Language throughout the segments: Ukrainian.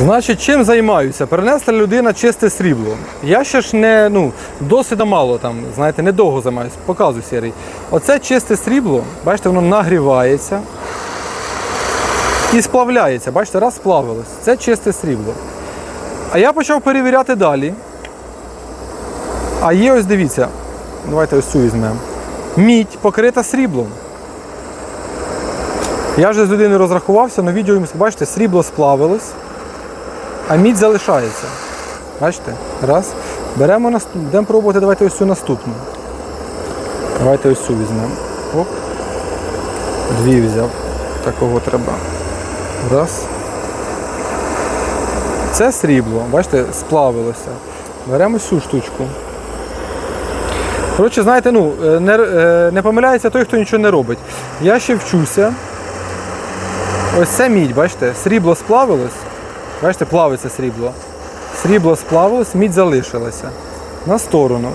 Значить, чим займаюся? Перенесла людина чисте срібло. Я ще ж не, ну, досвіду мало там, знаєте, недовго займаюся, показую серій. Оце чисте срібло, бачите, воно нагрівається і сплавляється. Бачите, раз сплавилось. Це чисте срібло. А я почав перевіряти далі. А є ось дивіться, давайте ось цю візьмемо. Мідь покрита сріблом. Я вже з людиною розрахувався, на відео бачите, срібло сплавилось, а мідь залишається. Бачите? Раз. Беремо наступ... Будемо пробувати, давайте ось цю наступну. Давайте ось цю візьмемо. Оп. Дві взяв. Такого треба. Раз. Це срібло, бачите, сплавилося. Беремо цю штучку. Коротше, знаєте, ну, е, не, е, не помиляється той, хто нічого не робить. Я ще вчуся. Ось це мідь, бачите, срібло сплавилось. Бачите, плавиться срібло. Срібло сплавилось, мідь залишилася. На сторону.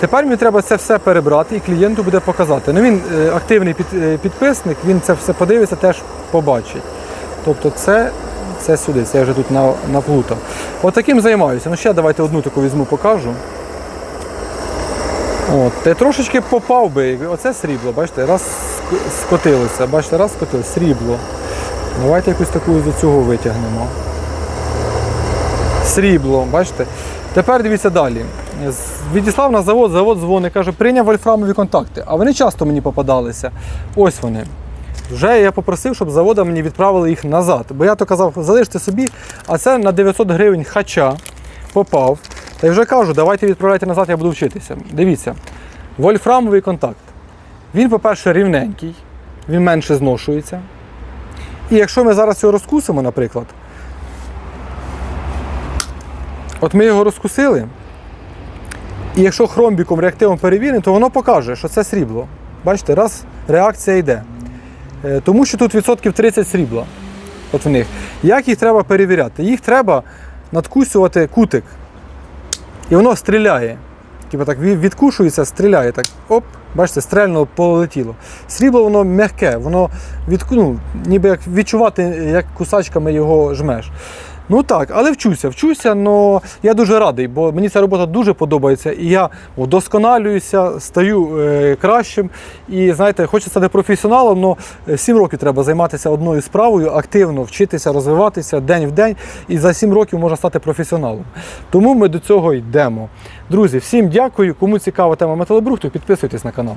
Тепер мені треба це все перебрати і клієнту буде показати. Ну, він е, активний е, підписник, він це все подивиться, теж побачить. Тобто це, це сюди, це я вже тут на- наплутав. От таким займаюся. Ну ще давайте одну таку візьму, покажу. От, та трошечки попав би. Оце срібло, бачите, раз скотилося, бачите, раз скотилося, срібло. Давайте якусь таку з цього витягнемо. Срібло, бачите? Тепер дивіться далі. Відіслав на завод, завод дзвонить, каже, прийняв вольфрамові контакти. А вони часто мені попадалися. Ось вони. Вже я попросив, щоб завода мені відправили їх назад. Бо я то казав, залиште собі, а це на 900 гривень хача попав. Та й вже кажу, давайте відправляйте назад, я буду вчитися. Дивіться, вольфрамовий контакт. Він, по-перше, рівненький, він менше зношується. І якщо ми зараз його розкусимо, наприклад, от ми його розкусили, і якщо хромбіком реактивом перевіримо, то воно покаже, що це срібло. Бачите, раз реакція йде. Е, Тому що тут відсотків 30 срібла. От в них. Як їх треба перевіряти? Їх треба надкусювати кутик. І воно стріляє. Типу так відкушується, стріляє так. Оп, бачите, стрельно полетіло. Срібло воно м'яке, воно від, ну, ніби як відчувати, як кусачками його жмеш. Ну так, але вчуся, вчуся, але я дуже радий, бо мені ця робота дуже подобається. І я вдосконалююся, стаю е, кращим. І знаєте, хочу стати професіоналом, але 7 років треба займатися одною справою, активно вчитися, розвиватися день в день. І за 7 років можна стати професіоналом. Тому ми до цього йдемо. Друзі, всім дякую. Кому цікава тема металобрухту, підписуйтесь на канал.